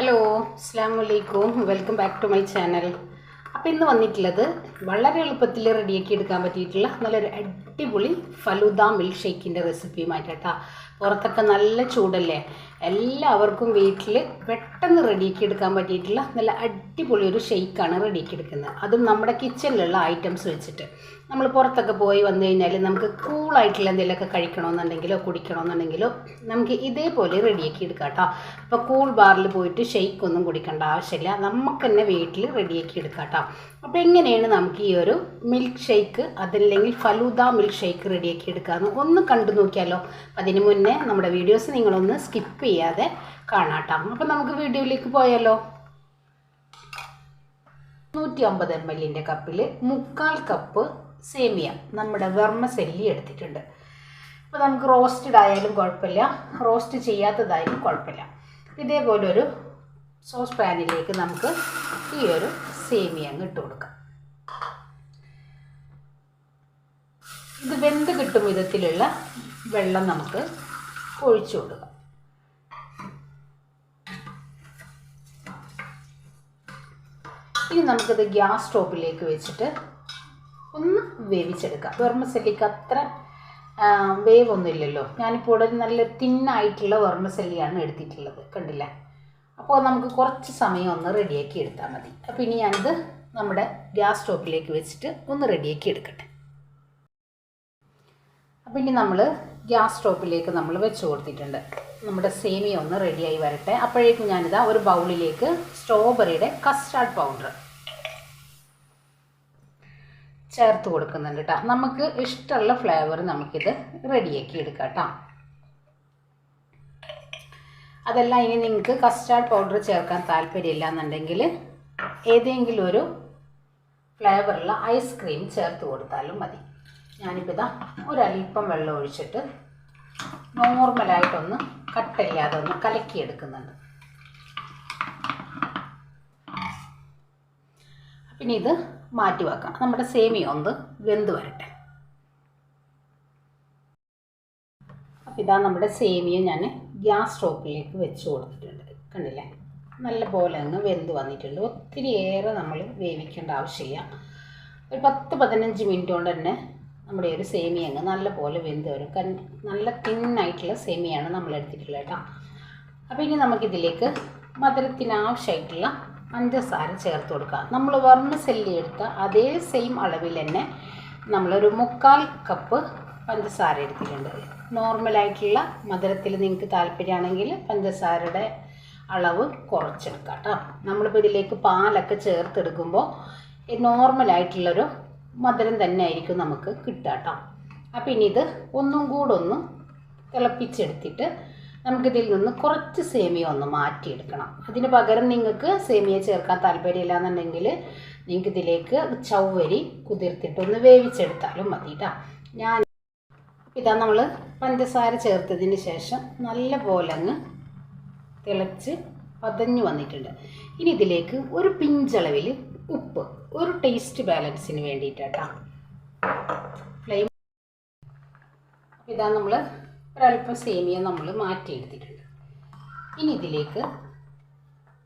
Hello അസ്സാം വലൈക്കും welcome back to my channel അപ്പോൾ ഇന്ന് വന്നിട്ടുള്ളത് വളരെ എളുപ്പത്തിൽ റെഡിയാക്കി എടുക്കാൻ പറ്റിയിട്ടുള്ള നല്ലൊരു അടിപൊളി ഫലൂദ മിൽക്ക് ഷേക്കിന്റെ റെസിപ്പിയുമായിട്ടാ പുറത്തൊക്കെ നല്ല ചൂടല്ലേ? എല്ലാവർക്കും വീട്ടിൽ പെട്ടെന്ന് റെഡിയാക്കി എടുക്കാൻ പറ്റിയിട്ടുള്ള നല്ല അടിപൊളി ഒരു ഷെയ്ക്കാണ് റെഡിയാക്കി എടുക്കുന്നത്. അതും നമ്മുടെ കിച്ചണിലുള്ള ഐറ്റംസ് വെച്ചിട്ട്. നമ്മൾ പുറത്തൊക്കെ പോയി വന്നു കഴിഞ്ഞാൽ നമുക്ക് കൂളായിട്ടുള്ള എന്തെങ്കിലുമൊക്കെ കഴിക്കണമെന്നുണ്ടെങ്കിലോ കുടിക്കണമെന്നുണ്ടെങ്കിലോ നമുക്ക് ഇതേപോലെ റെഡിയാക്കി എടുക്കാം കേട്ടോ അപ്പോൾ കൂൾ ബാറിൽ പോയിട്ട് ഷേക്ക് ഒന്നും കുടിക്കേണ്ട ആവശ്യമില്ല. നമുക്ക് തന്നെ വീട്ടിൽ റെഡിയാക്കി എടുക്കാം കേട്ടോ അപ്പോൾ എങ്ങനെയാണ് നമുക്ക് ഈ ഒരു മിൽക്ക് ഷേക്ക് അതല്ലെങ്കിൽ ഫലൂദ മിൽക്ക് ഷേക്ക് റെഡിയാക്കി എടുക്കാമെന്ന് ഒന്ന് കണ്ടു നോക്കിയാലോ. അതിന് മുന്നേ നമ്മുടെ വീഡിയോസ് നിങ്ങളൊന്ന് സ്കിപ്പ് ചെയ്യാതെ കാണാട്ടാം. അപ്പോൾ നമുക്ക് വീഡിയോയിലേക്ക് പോയാലോ. നൂറ്റി അമ്പത് എം എല്ലിന്റെ കപ്പിൽ മുക്കാൽ കപ്പ് സേമിയ നമ്മുടെ വെർമസെല്ലി എടുത്തിട്ടുണ്ട്. അപ്പോൾ നമുക്ക് റോസ്റ്റഡ് ആയാലും കുഴപ്പമില്ല. റോസ്റ്റ് ചെയ്യാത്തതായാലും കുഴപ്പമില്ല. ഇതേപോലെ ഒരു സോസ് പാനിലേക്ക് നമുക്ക് ഈ ഒരു സേമിയ അങ്ങ് ഇട്ട് കൊടുക്കാം. ഇത് വെന്ത് കിട്ടും വിധത്തിലുള്ള വെള്ളം നമുക്ക് ഒഴിച്ചു കൊടുക്കാം. ഇനി നമുക്കിത് ഗ്യാസ് സ്റ്റോപ്പിലേക്ക് വെച്ചിട്ട് ഒന്ന് വേവിച്ചെടുക്കാം. വെർമസെല്ലിക്ക് അത്ര വേവ് ഒന്നുമില്ലല്ലോ ഞാനിപ്പോൾ ഇവിടെ നല്ല തിന്നായിട്ടുള്ള വെർമസെല്ലിയാണ് എടുത്തിട്ടുള്ളത്. കണ്ടില്ല? അപ്പോൾ നമുക്ക് കുറച്ച് സമയം ഒന്ന് റെഡിയാക്കി എടുത്താൽ മതി. അപ്പോൾ ഇനി ഞാനിത് നമ്മുടെ ഗ്യാസ് സ്റ്റോപ്പിലേക്ക് വെച്ചിട്ട് ഒന്ന് റെഡിയാക്കി എടുക്കട്ടെ. അപ്പോൾ ഇനി നമ്മൾ ഗ്യാസ് സ്റ്റോപ്പിലേക്ക് നമ്മൾ വെച്ച് കൊടുത്തിട്ടുണ്ട്. നമ്മുടെ സേമിയ ഒന്ന് റെഡിയായി വരട്ടെ. അപ്പോഴേക്കും ഞാനിതാ ഒരു ബൗളിലേക്ക് സ്ട്രോബെറിയുടെ കസ്റ്റാർഡ് പൗഡർ ചേർത്ത് കൊടുക്കുന്നുണ്ട് കേട്ടോ നമുക്ക് ഇഷ്ടമുള്ള ഫ്ലേവർ നമുക്കിത് റെഡിയാക്കി എടുക്കാം കേട്ടോ അതല്ല ഇനി നിങ്ങൾക്ക് കസ്റ്റാർഡ് പൗഡർ ചേർക്കാൻ താല്പര്യമില്ല എന്നുണ്ടെങ്കിൽ ഏതെങ്കിലും ഒരു ഫ്ലേവറുള്ള ഐസ്ക്രീം ചേർത്ത് കൊടുത്താലും മതി. ഞാനിപ്പോൾ ഇതാ ഒരല്പം വെള്ളം ഒഴിച്ചിട്ട് നോർമലായിട്ടൊന്ന് കട്ടില്ലാതെ ഒന്ന് കലക്കിയെടുക്കുന്നുണ്ട്. പിന്നെ ഇത് മാറ്റി വെക്കാം. നമ്മുടെ സേമിയ ഒന്ന് വെന്ത് വരട്ടെ. അപ്പോൾ ഇതാ നമ്മുടെ സേമിയ ഞാൻ ഗ്യാസ് സ്റ്റോപ്പിലേക്ക് വെച്ച് കൊടുത്തിട്ടുണ്ട്. കണ്ടില്ലേ? നല്ല പോലെ അങ്ങ് വെന്ത് വന്നിട്ടുണ്ട്. ഒത്തിരി ഏറെ നമ്മൾ വേവിക്കേണ്ട ആവശ്യമില്ല. ഒരു പത്ത് പതിനഞ്ച് മിനിറ്റ് കൊണ്ട് തന്നെ നമ്മുടെ ഒരു സേമിയ അങ്ങ് നല്ല പോലെ വെന്ത് വരും. കാരണം നല്ല തിന്നായിട്ടുള്ള സേമിയാണ് നമ്മൾ എടുത്തിട്ടുള്ളത് കേട്ടോ. അപ്പോൾ ഇനി നമുക്കിതിലേക്ക് മധുരത്തിനാവശ്യമായിട്ടുള്ള പഞ്ചസാര ചേർത്ത് കൊടുക്കുക നമ്മൾ വർമ്മസെല്ലി എടുത്ത അതേ സെയിം അളവിൽ തന്നെ നമ്മളൊരു മുക്കാൽ കപ്പ് പഞ്ചസാര എടുത്തിട്ടുണ്ട്. നോർമലായിട്ടുള്ള മധുരത്തിൽ നിങ്ങൾക്ക് താല്പര്യമാണെങ്കിൽ പഞ്ചസാരയുടെ അളവ് കുറച്ചെടുക്കാം കേട്ടോ. നമ്മളിപ്പോൾ ഇതിലേക്ക് പാലൊക്കെ ചേർത്തെടുക്കുമ്പോൾ നോർമലായിട്ടുള്ളൊരു മധുരം തന്നെ ആയിരിക്കും നമുക്ക് കിട്ടുക കേട്ടോ അപ്പം ഇനി ഇത് ഒന്നും കൂടെ ഒന്ന് തിളപ്പിച്ചെടുത്തിട്ട് നമുക്കിതിൽ നിന്ന് കുറച്ച് സേമിയ ഒന്ന് മാറ്റിയെടുക്കണം. അതിന് പകരം നിങ്ങൾക്ക് സേമിയ ചേർക്കാൻ താല്പര്യമില്ല എന്നുണ്ടെങ്കിൽ നിങ്ങൾക്ക് ഇതിലേക്ക് ചവ്വരി കുതിർത്തിട്ടൊന്ന് വേവിച്ചെടുത്താലും മതി കേട്ടോ ഞാൻ ഇതാ നമ്മൾ പഞ്ചസാര ചേർത്തതിന് ശേഷം നല്ല പോലെ അങ്ങ് തിളച്ച് പതഞ്ഞു വന്നിട്ടുണ്ട്. ഇനി ഇതിലേക്ക് ഒരു പിഞ്ചളവിൽ ഉപ്പ്. ഒരു ടേസ്റ്റ് ബാലൻസിന് വേണ്ടിയിട്ടാട്ടോ. ഫ്ലെയിം ഇതാ നമ്മൾ ഒരല്പം സേമിയ നമ്മൾ മാറ്റിയെടുത്തിട്ടുണ്ട്. ഇനി ഇതിലേക്ക്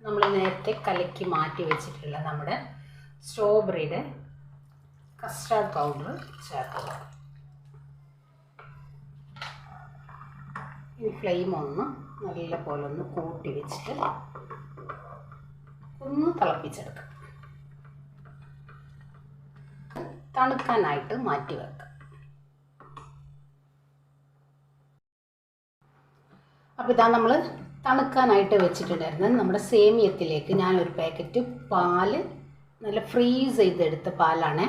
നമ്മൾ നേരത്തെ കലക്കി മാറ്റി വെച്ചിട്ടുള്ള നമ്മുടെ സ്ട്രോബെറിയുടെ കസ്റ്റാർഡ് പൗഡർ ചേർക്കുക. ഈ ഫ്ലെയിം ഒന്ന് നല്ല പോലെ ഒന്ന് കൂട്ടി വെച്ചിട്ട് ഒന്ന് തിളപ്പിച്ചെടുക്കാം. തണുക്കാനായിട്ട് മാറ്റി വെക്കാം. അപ്പോൾ ഇതാ നമ്മൾ തണുക്കാനായിട്ട് വെച്ചിട്ടുണ്ടായിരുന്നത്. നമ്മുടെ സേമിയത്തിലേക്ക് ഞാനൊരു പാക്കറ്റ് പാൽ നല്ല ഫ്രീസ് ചെയ്തെടുത്ത പാലാണ്.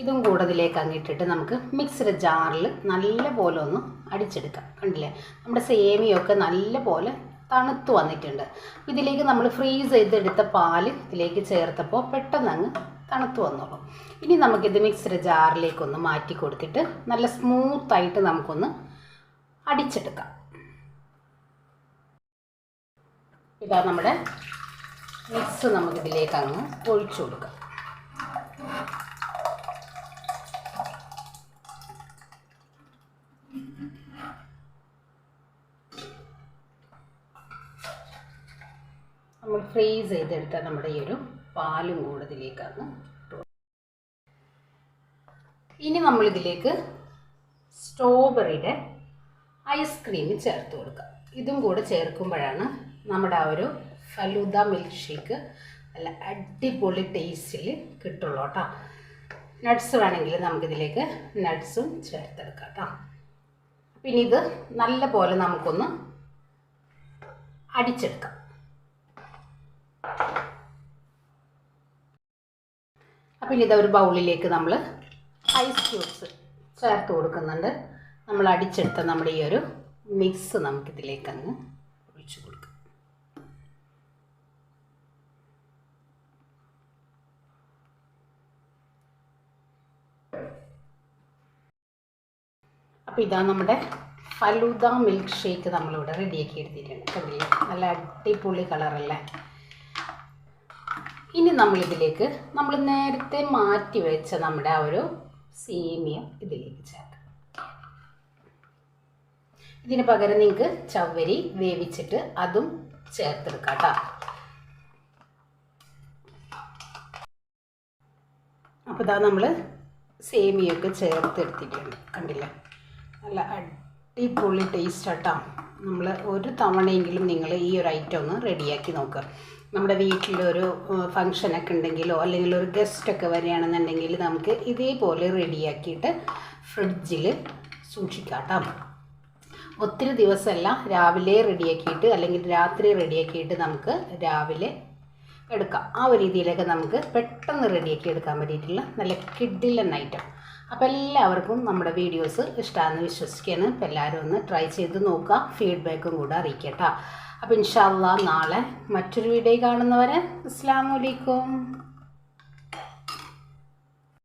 ഇതും കൂടെ ഇതിലേക്ക് അങ്ങിട്ടിട്ട് നമുക്ക് മിക്സിയുടെ ജാറിൽ നല്ല പോലെ ഒന്ന് അടിച്ചെടുക്കാം. കണ്ടില്ലേ? നമ്മുടെ സേമിയൊക്കെ നല്ല പോലെ തണുത്ത് വന്നിട്ടുണ്ട്. ഇതിലേക്ക് നമ്മൾ ഫ്രീസ് ചെയ്തെടുത്ത പാൽ ഇതിലേക്ക് ചേർത്തപ്പോൾ പെട്ടെന്ന് അങ്ങ് തണുത്ത് വന്നോളും. ഇനി നമുക്കിത് മിക്സിയുടെ ജാറിലേക്കൊന്ന് മാറ്റി കൊടുത്തിട്ട് നല്ല സ്മൂത്തായിട്ട് നമുക്കൊന്ന് അടിച്ചെടുക്കാം. ഇതാ നമ്മുടെ മിക്സ് നമുക്കിതിലേക്ക് അങ്ങ് ഒഴിച്ചു കൊടുക്കാം. നമ്മൾ ഫ്രീസ് ചെയ്തെടുത്ത നമ്മുടെ ഈ ഒരു പാലും കൂടെ ഇതിലേക്കാണ് ഇട്ട് കൊടുക്കുക. ഇനി നമ്മളിതിലേക്ക് സ്ട്രോബെറിയുടെ ഐസ്ക്രീം ചേർത്ത് കൊടുക്കാം. ഇതും കൂടെ ചേർക്കുമ്പോഴാണ് നമ്മുടെ ആ ഒരു ഫലൂദ മിൽക്ക് ഷേക്ക് നല്ല അടിപൊളി ടേസ്റ്റിൽ കിട്ടുള്ളൂ കേട്ടോ. നട്ട്സ് വേണമെങ്കിൽ നമുക്കിതിലേക്ക് നട്ട്സും ചേർത്തെടുക്കാം കേട്ടോ. പിന്നെ ഇത് നല്ല പോലെ നമുക്കൊന്ന് അടിച്ചെടുക്കാം. അപ്പം ഇത് ഒരു ബൗളിലേക്ക് നമ്മൾ ഐസ് ക്യൂബ്സ് ചേർത്ത് കൊടുക്കുന്നുണ്ട്. നമ്മൾ അടിച്ചെടുത്ത നമ്മുടെ ഈ ഒരു മിക്സ് നമുക്കിതിലേക്ക് അങ്ങ് ഒഴിച്ചു കൊടുക്കാം. അപ്പോൾ ഇതാ നമ്മുടെ ഫലൂദ മിൽക്ക് ഷേക്ക് നമ്മളിവിടെ റെഡിയാക്കി എടുത്തിട്ടുണ്ട്. കണ്ടില്ലേ? നല്ല അടിപൊളി കളറല്ലേ ഇനി നമ്മളിതിലേക്ക് നമ്മൾ നേരത്തെ മാറ്റി വെച്ച നമ്മുടെ ആ ഒരു സേമിയ ഇതിലേക്ക് ചേർക്കാം. ഇതിന് പകരം നിങ്ങൾക്ക് ചവ്വരി വേവിച്ചിട്ട് അതും ചേർത്തെടുക്കാം കേട്ടോ അപ്പോൾ ഇതാ നമ്മൾ സേമിയൊക്കെ ചേർത്തെടുത്തിട്ടുണ്ട് കണ്ടില്ലേ? നല്ല അടിപൊളി ടേസ്റ്റ് ആട്ടോ. നമ്മൾ ഒരു തവണയെങ്കിലും നിങ്ങൾ ഈ ഒരു ഐറ്റം ഒന്ന് റെഡിയാക്കി നോക്കുക. നമ്മുടെ വീട്ടിലൊരു ഫങ്ഷനൊക്കെ ഉണ്ടെങ്കിലോ അല്ലെങ്കിൽ ഒരു ഗസ്റ്റൊക്കെ വരികയാണെന്നുണ്ടെങ്കിൽ നമുക്ക് ഇതേപോലെ റെഡിയാക്കിയിട്ട് ഫ്രിഡ്ജിൽ സൂക്ഷിക്കാം ഒത്തിരി ദിവസമല്ല രാവിലെ റെഡിയാക്കിയിട്ട് അല്ലെങ്കിൽ രാത്രി റെഡിയാക്കിയിട്ട് നമുക്ക് രാവിലെ എടുക്കാം. ആ ഒരു രീതിയിലൊക്കെ നമുക്ക് പെട്ടെന്ന് റെഡിയാക്കി എടുക്കാൻ പറ്റിയിട്ടുള്ള നല്ല കിഡിലൻ ഐറ്റം അപ്പോൾ എല്ലാവർക്കും നമ്മുടെ വീഡിയോസ് ഇഷ്ടമാണെന്ന് വിശ്വസിക്കുകയാണ്. അപ്പോൾ എല്ലാവരും ഒന്ന് ട്രൈ ചെയ്ത് നോക്കുക. ഫീഡ്ബാക്കും കൂടെ അറിയിക്കട്ടോ. അപ്പോൾ ഇൻഷാല്ല നാളെ മറ്റൊരു വീഡിയോ കാണുന്നവരെ അസ്സാം